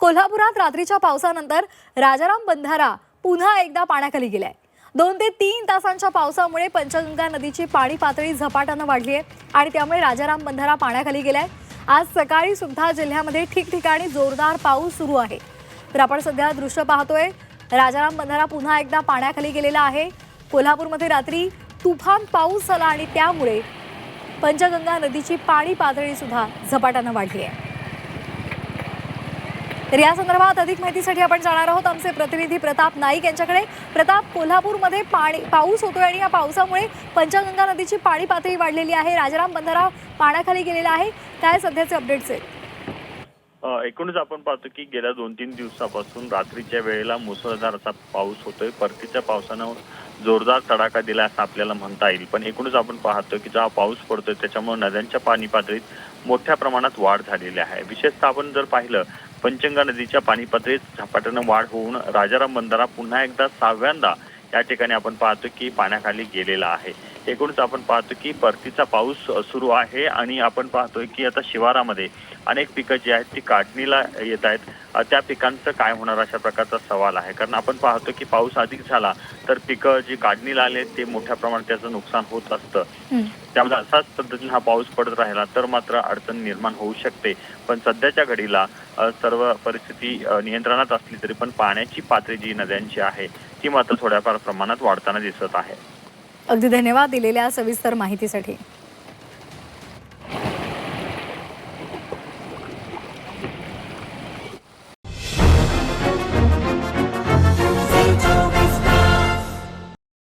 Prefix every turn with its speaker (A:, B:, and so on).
A: कोल्हापुरात रात्रीच्या पावसानंतर राजाराम बंधारा पुन्हा एकदा पाण्याखाली गेलाय. दोन ते तीन तासांच्या पावसामुळे पंचगंगा नदीची पाणी पातळी झपाट्यानं वाढली आहे आणि त्यामुळे राजाराम बंधारा पाण्याखाली गेलाय. आज सकाळी सुद्धा जिल्ह्यामध्ये ठिकठिकाणी जोरदार पाऊस सुरू आहे. तर आपण सध्या दृश्य पाहतोय राजाराम बंधारा पुन्हा एकदा पाण्याखाली गेलेला आहे. कोल्हापूरमध्ये रात्री तुफान पाऊस झाला आणि त्यामुळे पंचगंगा नदीची पाणी पातळी सुद्धा झपाट्यानं वाढली आहे. तर या संदर्भात अधिक माहितीसाठी आपण जाणार आहोत. आमचे प्रतिनिधी प्रताप नाईक यांच्याकडे. प्रताप कोल्हापूरमध्ये पाणी पाऊस होतोय आणि या पावसामुळे पंचगंगा नदीची पाणी पातळी वाढलेली आहे. राजाराम बंधारा पाण्याखाली गेलेला आहे. काय सध्याचे अपडेट्स आहेत?
B: एकूणच आपण पाहतो की गेल्या दोन तीन दिवसापासून रात्रीच्या वेळेला मुसळधार असा पाऊस होतोय. परतीच्या पावसानं जोरदार तडाखा दिला असं आपल्याला म्हणता येईल. पण एकूणच आपण पाहतो की जेव्हा पाऊस पडतोय त्याच्यामुळे नद्यांच्या पाणी पातळीत मोठ्या प्रमाणात वाढ झालेली आहे. विशेषतः आपण जर पाहिलं पंचगंगा नदीच्या पाणी पातळीत झपाट्यानं वाढ होऊन राजाराम बंधारा पुन्हा एकदा सहाव्यांदा या ठिकाणी आपण पाहतो की पाण्याखाली गेलेला आहे. एकूणच आपण पाहतो की परतीचा पाऊस सुरू आहे आणि आपण पाहतोय की आता शिवारामध्ये अनेक पिकं जी आहेत ती काढणीला येत आहेत. त्या पिकांचं काय होणार अशा प्रकारचा सवाल आहे. कारण आपण पाहतो की पाऊस अधिक झाला तर पिकं जी काढणीला आले ते मोठ्या प्रमाणात त्याचं नुकसान होत असतं. त्यामुळे असाच पद्धतीने हा पाऊस पडत राहिला तर मात्र अडचण निर्माण होऊ शकते. पण सध्याच्या घडीला सर्व परिस्थिती नियंत्रणात असली तरी पण पाण्याची पातळी जी नद्यांची आहे ती मात्र थोड्याफार प्रमाणात वाढताना दिसत आहे.
A: अगदी धन्यवाद दिलेल्या सविस्तर माहितीसाठी.